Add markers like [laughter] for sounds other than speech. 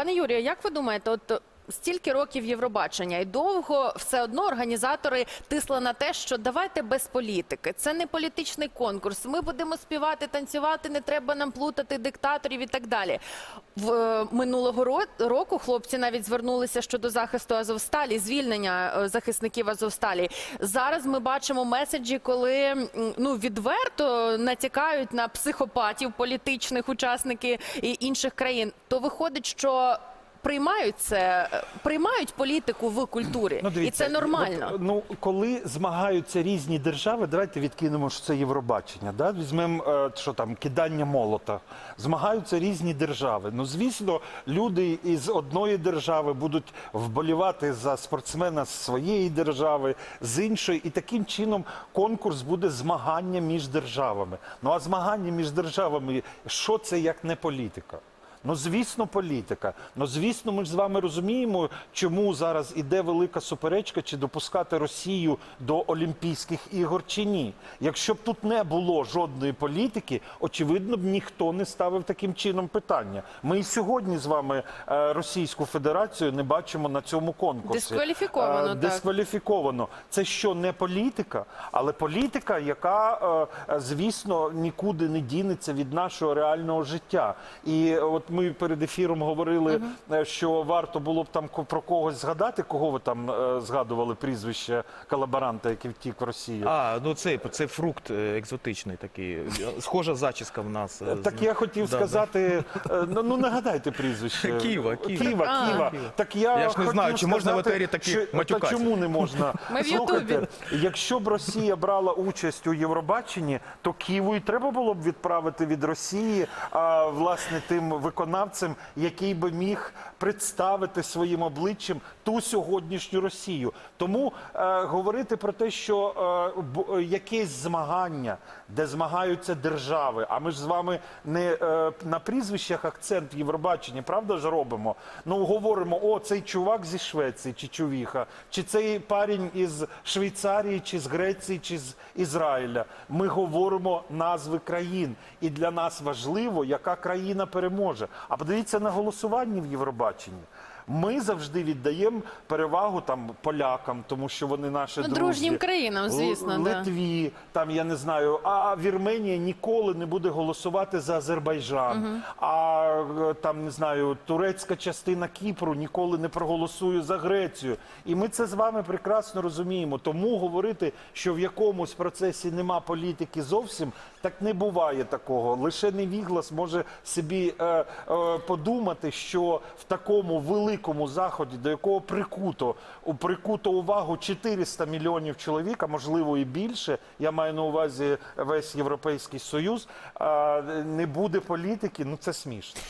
Пане Юрію, як ви думаєте, от стільки років Євробачення і довго все одно організатори тисли на те, що давайте без політики. Це не політичний конкурс. Ми будемо співати, танцювати, не треба нам плутати диктаторів і так далі. В е, минулого року хлопці навіть звернулися щодо захисту Азовсталі, звільнення е, захисників Азовсталі. Зараз ми бачимо меседжі, коли ну відверто натякають на психопатів, політичних учасників і інших країн. То виходить, що приймають це, е, приймають політику в культурі, ну і це нормально. от, ну, коли змагаються різні держави, давайте відкинемо, що це Євробачення. Да? Візьмемо, е, що там, кидання молота. Змагаються різні держави. Ну, звісно, люди із одної держави будуть вболівати за спортсмена з своєї держави, з іншої. І таким чином конкурс буде змагання між державами. Ну а змагання між державами, що це як не політика? Ну, звісно, політика. Ну, звісно, ми ж з вами розуміємо, чому зараз іде велика суперечка, чи допускати Росію до Олімпійських ігор чи ні. Якщо б тут не було жодної політики, очевидно б ніхто не ставив таким чином питання. Ми і сьогодні з вами е, Російську Федерацію не бачимо на цьому конкурсі. Дискваліфіковано, Е, так. Дискваліфіковано. Це що не політика, але політика, яка, е, звісно, нікуди не дінеться від нашого реального життя. І от ми перед ефіром говорили, е, що варто було б там ко- про когось згадати, кого ви там е, згадували прізвище колаборанта, який втік в Росію. А, ну це, це фрукт е, екзотичний такий. Схожа зачіска в нас. Так я хотів Да, да. сказати, е, ну, ну нагадайте прізвище. [laughs] Ківа, Ківа. Ківа, А. Ківа. Так я, Я ж не знаю, чи можна в етері таки що- Та чому не можна? [laughs] Ми в Слухайте, Ютубі. якщо б Росія брала участь у Євробаченні, то Києву і треба було б відправити від Росії, а, власне, тим виконавцем, який би міг представити своїм обличчям ту сьогоднішню Росію. Тому е, говорити про те, що е, е, якесь змагання, де змагаються держави, а ми ж з вами не е, на прізвищах акцент в Євробаченні, правда ж робимо? Ну говоримо, о, цей чувак зі Швеції чи чувіха, чи цей парень із Швейцарії, чи з Греції, чи з Ізраїля. Ми говоримо назви країн, і для нас важливо, яка країна переможе. А подивіться на голосування в Євробаченні. Ми завжди віддаємо перевагу там полякам, тому що вони наші Ну, друзі. дружнім країнам, звісно, Л- да. Там я не знаю. А Вірменія ніколи не буде голосувати за Азербайджан. А е, там не знаю, турецька частина Кіпру ніколи не проголосує за Грецію. І ми це з вами прекрасно розуміємо. Тому говорити, що в якомусь процесі нема політики зовсім, так не буває такого. Лише невіглас може собі е, е, подумати, що в такому великому заході, до якого прикуто у прикуто увагу 400 мільйонів чоловік, а можливо і більше. Я маю на увазі весь європейський союз. е, Не буде політики. Ну це смішно.